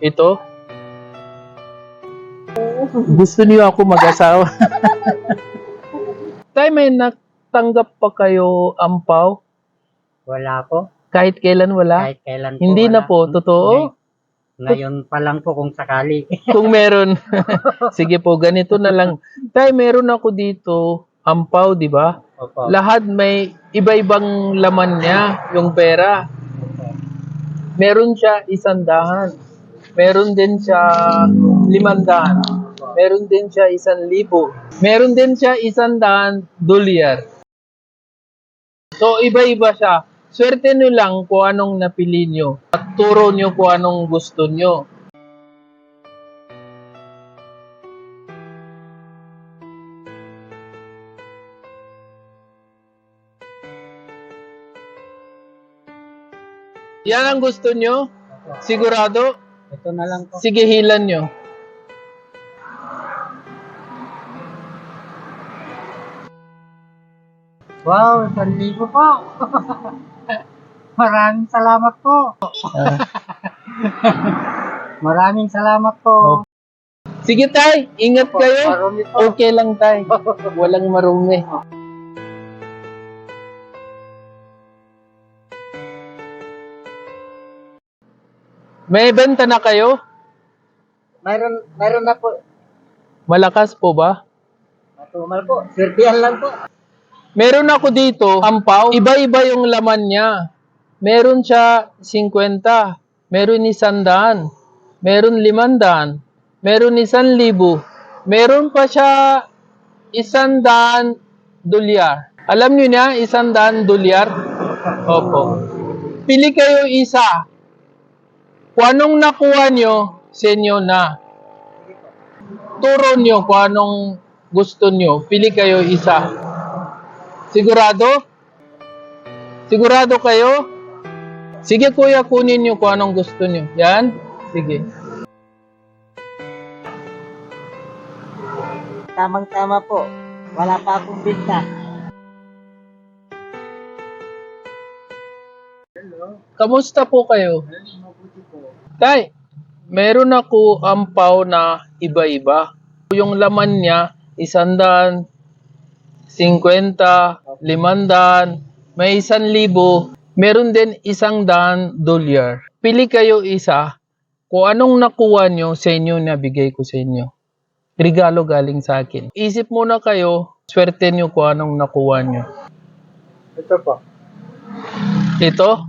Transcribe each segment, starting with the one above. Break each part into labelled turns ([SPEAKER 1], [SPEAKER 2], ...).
[SPEAKER 1] Ito? Gusto niyo ako mag-asawa? Tay, may natanggap pa kayo ampaw?
[SPEAKER 2] Wala po.
[SPEAKER 1] Kahit kailan wala?
[SPEAKER 2] Kahit kailan po.
[SPEAKER 1] Hindi na
[SPEAKER 2] wala.
[SPEAKER 1] po, totoo?
[SPEAKER 2] Ngay- Ngayon pa lang po kung sakali.
[SPEAKER 1] Kung meron. Sige po, ganito na lang. Tay, meron ako dito ampaw, di ba?
[SPEAKER 2] Opo.
[SPEAKER 1] Lahat may iba-ibang laman niya, yung pera. Meron siya isandahan. Meron din siya limandahan. Meron din siya isang libo. Meron din siya isandaan dolyar. So, iba-iba siya. Swerte nyo lang kung anong napili nyo. At turo nyo kung anong gusto nyo. Yan ang gusto nyo? Sigurado?
[SPEAKER 2] Ito na lang po.
[SPEAKER 1] Sige, hilan nyo.
[SPEAKER 2] Wow, isang libo po. Maraming salamat po.
[SPEAKER 1] Ah.
[SPEAKER 2] Maraming salamat po.
[SPEAKER 1] Sige, tay. Ingat kayo. Okay lang, tay. Walang marumi. May benta na kayo?
[SPEAKER 2] Mayroon, mayroon na po.
[SPEAKER 1] Malakas po ba?
[SPEAKER 2] Matumal po. Sirtihan lang po.
[SPEAKER 1] Meron ako dito, ampaw. Iba-iba yung laman niya. Meron siya 50. Meron isandaan. Meron limandaan. Meron isang libo. Meron pa siya isandaan dolyar. Alam niyo na, isandaan dolyar? Opo. Pili kayo isa. Kung anong nakuha nyo, sa inyo na. Turo nyo kung anong gusto nyo. Pili kayo isa. Sigurado? Sigurado kayo? Sige kuya, kunin nyo kung anong gusto nyo. Yan? Sige.
[SPEAKER 2] Tamang-tama po. Wala pa akong binta.
[SPEAKER 1] Kamusta po kayo? Tay, meron ako ampaw na iba-iba. Yung laman niya, isandaan, 50, limandaan, may isang libo, meron din isang daan dolyar. Pili kayo isa, kung anong nakuha nyo sa inyo na bigay ko sa inyo. Regalo galing sa akin. Isip muna kayo, swerte nyo kung anong nakuha nyo.
[SPEAKER 2] Ito po.
[SPEAKER 1] Ito,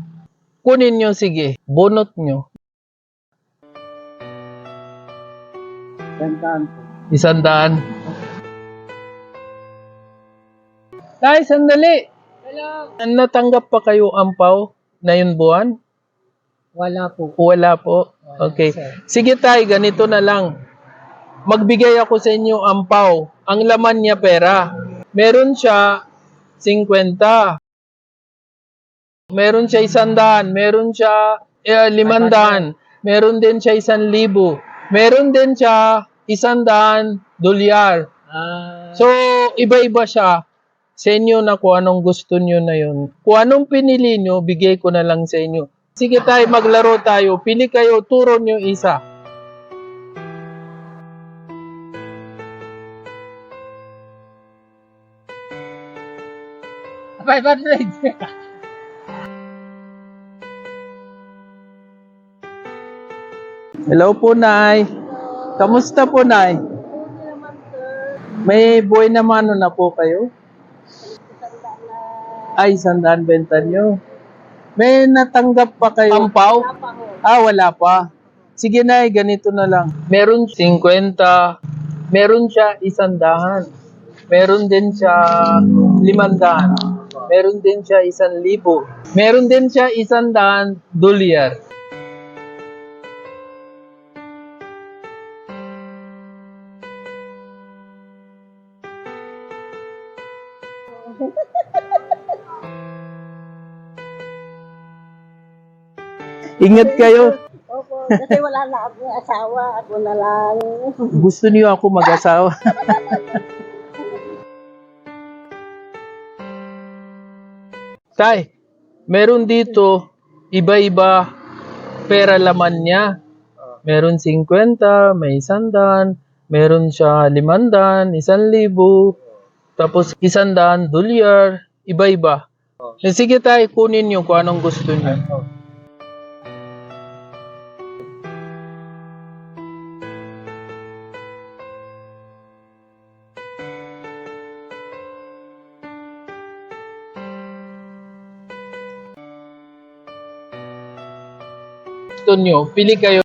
[SPEAKER 1] kunin nyo sige, bunot nyo.
[SPEAKER 2] Gantaan po.
[SPEAKER 1] Isang daan. Tay, sandali.
[SPEAKER 2] Hello.
[SPEAKER 1] Natanggap pa kayo ampaw na yun buwan?
[SPEAKER 2] Wala po.
[SPEAKER 1] Wala po. Okay.
[SPEAKER 2] sir.
[SPEAKER 1] Sige tay, ganito na lang. Magbigay ako sa inyo ampaw. Ang laman niya pera. Meron siya 50. Meron siya isandaan. Meron siya eh, limandaan. Meron din siya isang libo. Meron din siya isandaan dolyar.
[SPEAKER 2] Ah,
[SPEAKER 1] So, iba-iba siya sa inyo na kung anong gusto nyo na yun. Kung anong pinili nyo, bigay ko na lang sa inyo. Sige tayo, maglaro tayo. Pili kayo, turo nyo isa.
[SPEAKER 2] five hundred.
[SPEAKER 1] Hello po, Nay. Kamusta po, Nay? May buhay na mano na po kayo? Ay, sandaan benta nyo. May natanggap pa kayo? Ampaw? Ah, wala pa. Sige na, ganito na lang. Meron 50, meron siya isandahan, meron din siya limandahan, meron din siya isang libo, meron din siya isandaan dolyar. Ingat kayo.
[SPEAKER 3] Opo, kasi wala na akong asawa. Ako na lang.
[SPEAKER 1] Gusto niyo ako mag-asawa. Tay, meron dito iba-iba pera laman niya. meron 50, may 100, meron siya 500, 1,000, tapos 100 dolyar, iba-iba. Eh, Sige tayo, kunin nyo kung anong gusto nyo. Gusto nyo, pili kayo